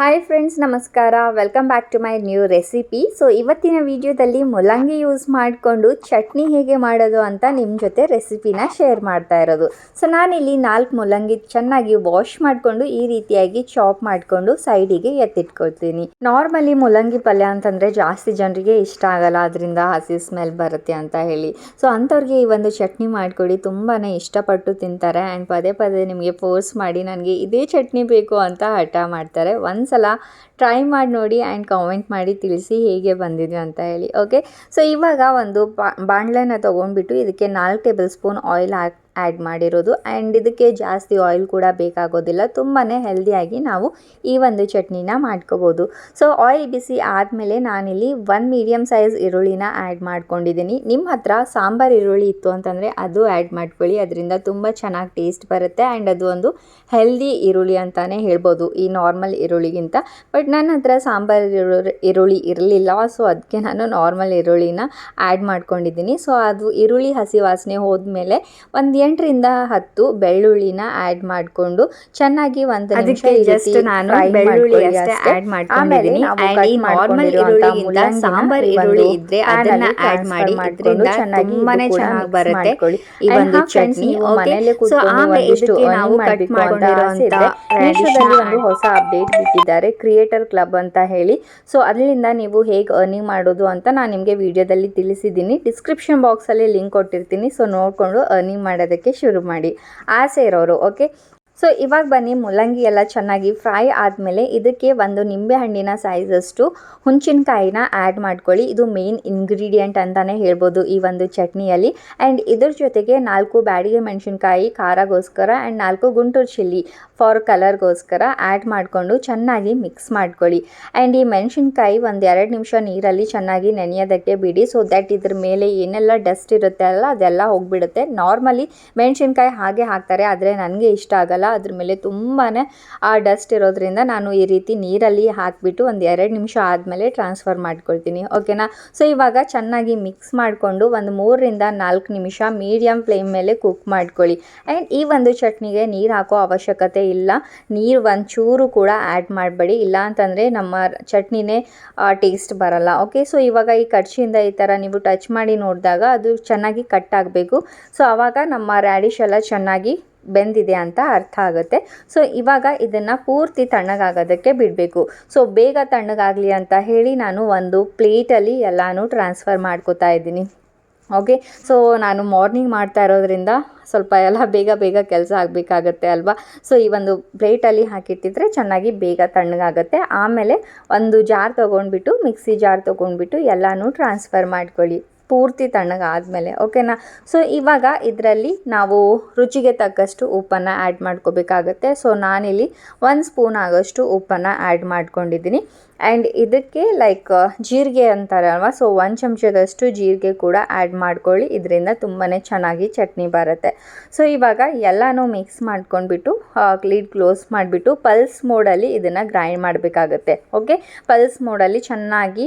Hi friends ನಮಸ್ಕಾರ. Welcome back to my new recipe so ಇವತ್ತಿನ ವಿಡಿಯೋದಲ್ಲಿ ಮುಲಂಗಿ ಯೂಸ್ ಮಾಡಿಕೊಂಡು ಚಟ್ನಿ ಹೇಗೆ ಮಾಡೋದು ಅಂತ ನಿಮ್ಮ ಜೊತೆ ರೆಸಿಪಿನ ಶೇರ್ ಮಾಡ್ತಾ ಇರೋದು. ಸೊ ನಾನಿಲ್ಲಿ ನಾಲ್ಕು ಮುಲಂಗಿ ಚೆನ್ನಾಗಿ ವಾಶ್ ಮಾಡಿಕೊಂಡು ಈ ರೀತಿಯಾಗಿ ಚಾಪ್ ಮಾಡಿಕೊಂಡು ಸೈಡಿಗೆ ಎತ್ತಿಟ್ಕೊಳ್ತೀನಿ. ನಾರ್ಮಲಿ ಮುಲಂಗಿ ಪಲ್ಯ ಅಂತಂದರೆ ಜಾಸ್ತಿ ಜನರಿಗೆ ಇಷ್ಟ ಆಗಲ್ಲ, ಅದರಿಂದ ಹಸಿ ಸ್ಮೆಲ್ ಬರುತ್ತೆ ಅಂತ ಹೇಳಿ. ಸೊ ಅಂಥವ್ರಿಗೆ ಈ ಒಂದು ಚಟ್ನಿ ಮಾಡಿಕೊಡಿ ತುಂಬಾ ಇಷ್ಟಪಟ್ಟು ತಿಂತಾರೆ. ಆ್ಯಂಡ್ ಪದೇ ಪದೇ ನಿಮಗೆ ಫೋರ್ಸ್ ಮಾಡಿ ನನಗೆ ಇದೇ ಚಟ್ನಿ ಬೇಕು ಅಂತ ಹಠ ಮಾಡ್ತಾರೆ. ಒಂದ್ಸಲ ಟ್ರೈ ಮಾಡಿ ನೋಡಿ ಆ್ಯಂಡ್ ಕಾಮೆಂಟ್ ಮಾಡಿ ತಿಳಿಸಿ ಹೇಗೆ ಬಂದಿದೆ ಅಂತ ಹೇಳಿ ಓಕೆ ಸೊ ಇವಾಗ ಒಂದು ಬಾಣಲೆನ ತೊಗೊಂಡ್ಬಿಟ್ಟು ಇದಕ್ಕೆ ನಾಲ್ಕು ಟೇಬಲ್ ಸ್ಪೂನ್ ಆಯಿಲ್ ಹಾಕಿ ಆ್ಯಡ್ ಮಾಡಿರೋದು. ಆ್ಯಂಡ್ ಇದಕ್ಕೆ ಜಾಸ್ತಿ ಆಯಿಲ್ ಕೂಡ ಬೇಕಾಗೋದಿಲ್ಲ. ತುಂಬಾ ಹೆಲ್ದಿಯಾಗಿ ನಾವು ಈ ಒಂದು ಚಟ್ನಿನ ಮಾಡ್ಕೋಬೋದು. ಸೊ ಆಯಿಲ್ ಬಿಸಿ ಆದಮೇಲೆ ನಾನಿಲ್ಲಿ ಒನ್ ಮೀಡಿಯಮ್ ಸೈಜ್ ಈರುಳ್ಳಿನ ಆ್ಯಡ್ ಮಾಡ್ಕೊಂಡಿದ್ದೀನಿ. ನಿಮ್ಮ ಹತ್ರ ಸಾಂಬಾರು ಈರುಳ್ಳಿ ಇತ್ತು ಅಂತಂದರೆ ಅದು ಆ್ಯಡ್ ಮಾಡ್ಕೊಳ್ಳಿ. ಅದರಿಂದ ತುಂಬ ಚೆನ್ನಾಗಿ ಟೇಸ್ಟ್ ಬರುತ್ತೆ. ಆ್ಯಂಡ್ ಅದು ಒಂದು ಹೆಲ್ದಿ ಈರುಳ್ಳಿ ಅಂತಲೇ ಹೇಳ್ಬೋದು ಈ ನಾರ್ಮಲ್ ಈರುಳ್ಳಿಗಿಂತ. ಬಟ್ ನನ್ನ ಹತ್ರ ಸಾಂಬಾರು ಈರುಳ್ಳಿ ಇರಲಿಲ್ಲ. ಸೊ ಅದಕ್ಕೆ ನಾನು ನಾರ್ಮಲ್ ಈರುಳ್ಳಿನ ಆ್ಯಡ್ ಮಾಡ್ಕೊಂಡಿದ್ದೀನಿ. ಸೊ ಅದು ಈರುಳ್ಳಿ ಹಸಿ ವಾಸನೆ ಹೋದ್ಮೇಲೆ ಒಂದು ಎಂಟರಿಂದ ಹತ್ತು ಬೆಳ್ಳುಳ್ಳಿನ ಆ್ಯಡ್ ಮಾಡಿಕೊಂಡು ಚೆನ್ನಾಗಿ ಒಂದು ಜಸ್ಟ್ ಅದಕ್ಕೆ ಜಸ್ಟ್ ನಾನು ಬೆಳ್ಳುಳ್ಳಿ ಅಷ್ಟೇ ಆ್ಯಡ್ ಮಾಡ್ಕೊಂಡಿದ್ದೀನಿ. ನಾವು ಈ normal ಈರುಳ್ಳಿಗಿಂತ ಸಾಂಬಾರ್ ಈರುಳ್ಳಿ ಇದ್ರೆ ಅದನ್ನ ಆ್ಯಡ್ ಮಾಡಿ. ಮಾಡ್ಕೊಂಡು ಚೆನ್ನಾಗಿ ಇದು ತುಂಬಾನೇ ಚೆನ್ನಾಗಿ ಬರುತ್ತೆ. ಈ ಒಂದು ಚಟ್ನಿ, ಮನೆಯಲ್ಲೇ? ಕೂತ್ಕೊಂಡು ಆಮೇಲೆ ಇದಕ್ಕೆ ನಾವು ಕಟ್ ಮಾಡಿರುವಂತ ಒಂದು ಹೊಸ ಅಪ್ಡೇಟ್ ಬಿಟ್ಟಿದ್ದಾರೆ ಕ್ರಿಯೇಟರ್ ಕ್ಲಬ್ ಅಂತ ಹೇಳಿ ಸೊ ಅದರಿಂದ ನೀವು ಹೇಗೆ ಅರ್ನಿಂಗ್ ಮಾಡೋದು ಅಂತ ನಾನು ನಿಮಗೆ ವಿಡಿಯೋದಲ್ಲಿ ತಿಳಿಸಿದ್ದೀನಿ ಡಿಸ್ಕ್ರಿಪ್ಷನ್ ಬಾಕ್ಸಲ್ಲಿ ಲಿಂಕ್ ಕೊಟ್ಟಿರ್ತೀನಿ ಸೊ ನೋಡಿಕೊಂಡು ಅರ್ನಿಂಗ್ ಮಾಡೋದಕ್ಕೆ ಶುರು ಮಾಡಿ. ಆಸೆ ಇರೋರು ಓಕೆ ಸೊ ಇವಾಗ ಬನ್ನಿ, ಮೂಲಂಗಿ ಎಲ್ಲ ಚೆನ್ನಾಗಿ ಫ್ರೈ ಆದಮೇಲೆ ಇದಕ್ಕೆ ಒಂದು ನಿಂಬೆ ಹಣ್ಣಿನ ಸೈಜಷ್ಟು ಹುಂಚಿನಕಾಯಿನ ಆ್ಯಡ್ ಮಾಡ್ಕೊಳ್ಳಿ. ಇದು ಮೇನ್ ಇಂಗ್ರೀಡಿಯೆಂಟ್ ಅಂತಲೇ ಹೇಳ್ಬೋದು ಈ ಒಂದು ಚಟ್ನಿಯಲ್ಲಿ. ಆ್ಯಂಡ್ ಇದ್ರ ಜೊತೆಗೆ ನಾಲ್ಕು ಬ್ಯಾಡಿಗೆ ಮೆಣಸಿನ್ಕಾಯಿ, ಖಾರಗೋಸ್ಕರ ಆ್ಯಂಡ್ ನಾಲ್ಕು ಗುಂಟೂರು ಚಿಲ್ಲಿ ಫಾರ್ ಕಲರ್ಗೋಸ್ಕರ ಆ್ಯಡ್ ಮಾಡಿಕೊಂಡು ಚೆನ್ನಾಗಿ ಮಿಕ್ಸ್ ಮಾಡ್ಕೊಳ್ಳಿ. ಆ್ಯಂಡ್ ಈ ಮೆಣಸಿನ್ಕಾಯಿ ಒಂದು ಎರಡು ನಿಮಿಷ ನೀರಲ್ಲಿ ಚೆನ್ನಾಗಿ ನೆನೆಯೋದಕ್ಕೆ ಬಿಡಿ. ಸೊ ದ್ಯಾಟ್ ಇದ್ರ ಮೇಲೆ ಏನೆಲ್ಲ ಡಸ್ಟ್ ಇರುತ್ತೆ ಅಲ್ಲ, ಅದೆಲ್ಲ ಹೋಗಿಬಿಡುತ್ತೆ. ನಾರ್ಮಲಿ ಮೆಣಸಿನ್ಕಾಯಿ ಹಾಗೆ ಹಾಕ್ತಾರೆ, ಆದರೆ ನನಗೆ ಇಷ್ಟ ಆಗಲ್ಲ. ಅದ್ರ ಮೇಲೆ ತುಂಬಾ ಆ ಡಸ್ಟ್ ಇರೋದ್ರಿಂದ ನಾನು ಈ ರೀತಿ ನೀರಲ್ಲಿ ಹಾಕಿಬಿಟ್ಟು ಒಂದು ಎರಡು ನಿಮಿಷ ಆದಮೇಲೆ ಟ್ರಾನ್ಸ್ಫರ್ ಮಾಡ್ಕೊಳ್ತೀನಿ ಓಕೆನಾ ಸೊ ಇವಾಗ ಚೆನ್ನಾಗಿ ಮಿಕ್ಸ್ ಮಾಡಿಕೊಂಡು ಒಂದು ಮೂರರಿಂದ ನಾಲ್ಕು ನಿಮಿಷ ಮೀಡಿಯಮ್ ಫ್ಲೇಮ್ ಮೇಲೆ ಕುಕ್ ಮಾಡ್ಕೊಳ್ಳಿ. ಆ್ಯಂಡ್ ಈ ಒಂದು ಚಟ್ನಿಗೆ ನೀರು ಹಾಕೋ ಅವಶ್ಯಕತೆ ಇಲ್ಲ. ನೀರು ಒಂಚೂರು ಕೂಡ ಆ್ಯಡ್ ಮಾಡಬೇಡಿ. ಇಲ್ಲ ಅಂತಂದರೆ ನಮ್ಮ ಚಟ್ನಿನೇ ಟೇಸ್ಟ್ ಬರಲ್ಲ ಓಕೆ ಸೊ ಇವಾಗ ಈ ಕಡ್ಚಿಯಿಂದ ಈ ಥರ ನೀವು ಟಚ್ ಮಾಡಿ ನೋಡಿದಾಗ ಅದು ಚೆನ್ನಾಗಿ ಕಟ್ ಆಗಬೇಕು. ಸೊ ಆವಾಗ ನಮ್ಮ ರ್ಯಾಡಿಶ್ ಎಲ್ಲ ಚೆನ್ನಾಗಿ ಬೆಂದಿದೆ ಅಂತ ಅರ್ಥ ಆಗುತ್ತೆ. ಸೊ ಇವಾಗ ಇದನ್ನು ಪೂರ್ತಿ ತಣ್ಣಗಾಗೋದಕ್ಕೆ ಬಿಡಬೇಕು. ಸೊ ಬೇಗ ತಣ್ಣಗಾಗಲಿ ಅಂತ ಹೇಳಿ ನಾನು ಒಂದು ಪ್ಲೇಟಲ್ಲಿ ಎಲ್ಲನೂ ಟ್ರಾನ್ಸ್ಫರ್ ಮಾಡ್ಕೋತಾ ಇದ್ದೀನಿ. ಓಕೆ ಸೊ ನಾನು ಮಾರ್ನಿಂಗ್ ಮಾಡ್ತಾ ಇರೋದ್ರಿಂದ ಸ್ವಲ್ಪ ಎಲ್ಲ ಬೇಗ ಬೇಗ ಕೆಲಸ ಆಗಬೇಕಾಗತ್ತೆ ಅಲ್ವಾ? ಸೊ ಈ ಒಂದು ಪ್ಲೇಟಲ್ಲಿ ಹಾಕಿಟ್ಟಿದ್ರೆ ಚೆನ್ನಾಗಿ ಬೇಗ ತಣ್ಣಗಾಗುತ್ತೆ. ಆಮೇಲೆ ಒಂದು ಜಾರ್ ತೊಗೊಂಡ್ಬಿಟ್ಟು, ಮಿಕ್ಸಿ ಜಾರ್ ತೊಗೊಂಡ್ಬಿಟ್ಟು ಎಲ್ಲನೂ ಟ್ರಾನ್ಸ್ಫರ್ ಮಾಡ್ಕೊಳ್ಳಿ. ಪೂರ್ತಿ ತಣ್ಣಗಾದಮೇಲೆ ಓಕೆನಾ ಸೊ ಇವಾಗ ಇದರಲ್ಲಿ ನಾವು ರುಚಿಗೆ ತಕ್ಕಷ್ಟು ಉಪ್ಪನ್ನು ಆ್ಯಡ್ ಮಾಡ್ಕೋಬೇಕಾಗತ್ತೆ. ಸೊ ನಾನಿಲ್ಲಿ ಒಂದು ಸ್ಪೂನ್ ಆಗೋಷ್ಟು ಉಪ್ಪನ್ನು ಆ್ಯಡ್ ಮಾಡ್ಕೊಂಡಿದ್ದೀನಿ. ಆ್ಯಂಡ್ ಇದಕ್ಕೆ ಲೈಕ್ ಜೀರಿಗೆ ಅಂತಾರೆ ಅಲ್ವಾ? ಸೊ ಒಂದು ಚಮಚದಷ್ಟು ಜೀರಿಗೆ ಕೂಡ ಆ್ಯಡ್ ಮಾಡ್ಕೊಳ್ಳಿ. ಇದರಿಂದ ತುಂಬಾ ಚೆನ್ನಾಗಿ ಚಟ್ನಿ ಬರುತ್ತೆ. ಸೊ ಇವಾಗ ಎಲ್ಲನೂ ಮಿಕ್ಸ್ ಮಾಡ್ಕೊಂಡ್ಬಿಟ್ಟು ಲೀಡ್ ಕ್ಲೋಸ್ ಮಾಡಿಬಿಟ್ಟು ಪಲ್ಸ್ ಮೋಡಲ್ಲಿ ಇದನ್ನು ಗ್ರೈಂಡ್ ಮಾಡಬೇಕಾಗತ್ತೆ. ಓಕೆ ಪಲ್ಸ್ ಮೋಡಲ್ಲಿ ಚೆನ್ನಾಗಿ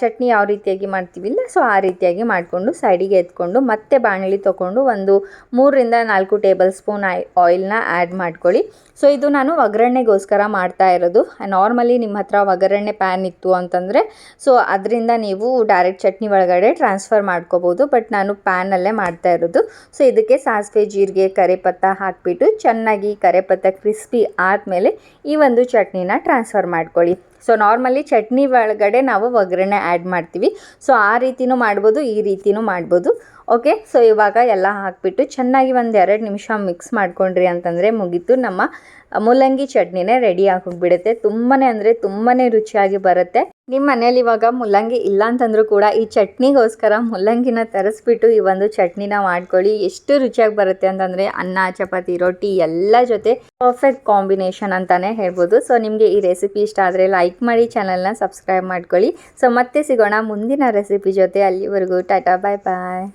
ಚಟ್ನಿ ಯಾವ ರೀತಿಯಾಗಿ ಮಾಡ್ತೀವಿಲ್ಲ? ಸೊ ಆ ರೀತಿಯಾಗಿ ಮಾಡಿಕೊಂಡು ಸೈಡಿಗೆ ಎತ್ಕೊಂಡು ಮತ್ತೆ ಬಾಣಲಿ ತೊಗೊಂಡು ಒಂದು ಮೂರರಿಂದ ನಾಲ್ಕು ಟೇಬಲ್ ಸ್ಪೂನ್ ಆಯ್ ಆಯಿಲ್ನ ಆ್ಯಡ್ ಮಾಡ್ಕೊಳ್ಳಿ. ಸೊ, ಇದು ನಾನು ಒಗ್ಗರಣೆಗೋಸ್ಕರ ಮಾಡ್ತಾ ಇರೋದು. ನಾರ್ಮಲಿ ನಿಮ್ಮ ಹತ್ರ ಒಗ್ಗರಣೆ ಪ್ಯಾನ್ ಇತ್ತು ಅಂತಂದರೆ, ಸೊ, ಅದರಿಂದ ನೀವು ಡೈರೆಕ್ಟ್ ಚಟ್ನಿ ಒಳಗಡೆ ಟ್ರಾನ್ಸ್ಫರ್ ಮಾಡ್ಕೋಬೋದು. ಬಟ್ ನಾನು ಪ್ಯಾನಲ್ಲೇ ಮಾಡ್ತಾ ಇರೋದು. ಸೊ, ಇದಕ್ಕೆ ಸಾಸಿವೆ, ಜೀರಿಗೆ, ಕರಿಪತ್ತ ಹಾಕಿಬಿಟ್ಟು ಚೆನ್ನಾಗಿ ಕರಿಪತ್ತ ಕ್ರಿಸ್ಪಿ ಆದಮೇಲೆ ಈ ಒಂದು ಚಟ್ನಿನ ಟ್ರಾನ್ಸ್ಫರ್ ಮಾಡ್ಕೊಳ್ಳಿ. ಸೊ ನಾರ್ಮಲಿ ಚಟ್ನಿ ಒಳಗಡೆ ನಾವು ಒಗ್ಗರಣೆ ಆ್ಯಡ್ ಮಾಡ್ತೀವಿ. ಸೊ ಆ ರೀತಿಯೂ ಮಾಡ್ಬೋದು, ಈ ರೀತಿಯೂ ಮಾಡ್ಬೋದು. ಓಕೆ ಸೊ ಇವಾಗ ಎಲ್ಲ ಹಾಕಿಬಿಟ್ಟು ಚೆನ್ನಾಗಿ ಒಂದು ಎರಡು ನಿಮಿಷ ಮಿಕ್ಸ್ ಮಾಡಿಕೊಂಡ್ರಿ ಅಂತಂದರೆ ಮುಗೀತು. ನಮ್ಮ ಮೂಲಂಗಿ ಚಟ್ನಿನೇ ರೆಡಿ ಆಗೋಗ್ಬಿಡುತ್ತೆ ತುಂಬಾ ಅಂದರೆ ತುಂಬಾ ರುಚಿಯಾಗಿ ಬರುತ್ತೆ. ನಿಮ್ಮ ಮನೇಲಿ ಇವಾಗ ಮುಲ್ಲಂಗಿ ಇಲ್ಲ ಅಂತಂದ್ರೂ ಕೂಡ ಈ ಚಟ್ನಿಗೋಸ್ಕರ ಮುಲ್ಲಂಗಿನ ತರಿಸ್ಬಿಟ್ಟು ಈ ಒಂದು ಚಟ್ನಿನ ಮಾಡ್ಕೊಳ್ಳಿ. ಎಷ್ಟು ರುಚಿಯಾಗಿ ಬರುತ್ತೆ ಅಂತಂದರೆ ಅನ್ನ, ಚಪಾತಿ, ರೊಟ್ಟಿ ಎಲ್ಲ ಜೊತೆ ಪರ್ಫೆಕ್ಟ್ ಕಾಂಬಿನೇಷನ್ ಅಂತಲೇ ಹೇಳ್ಬೋದು. ಸೊ ನಿಮಗೆ ಈ ರೆಸಿಪಿ ಇಷ್ಟ ಆದರೆ ಲೈಕ್ ಮಾಡಿ ಚಾನಲ್ನ ಸಬ್ಸ್ಕ್ರೈಬ್ ಮಾಡ್ಕೊಳ್ಳಿ. ಸೊ ಮತ್ತೆ ಸಿಗೋಣ ಮುಂದಿನ ರೆಸಿಪಿ ಜೊತೆ. ಅಲ್ಲಿವರೆಗೂ, ಟಾಟಾ ಬಾಯ್ ಬಾಯ್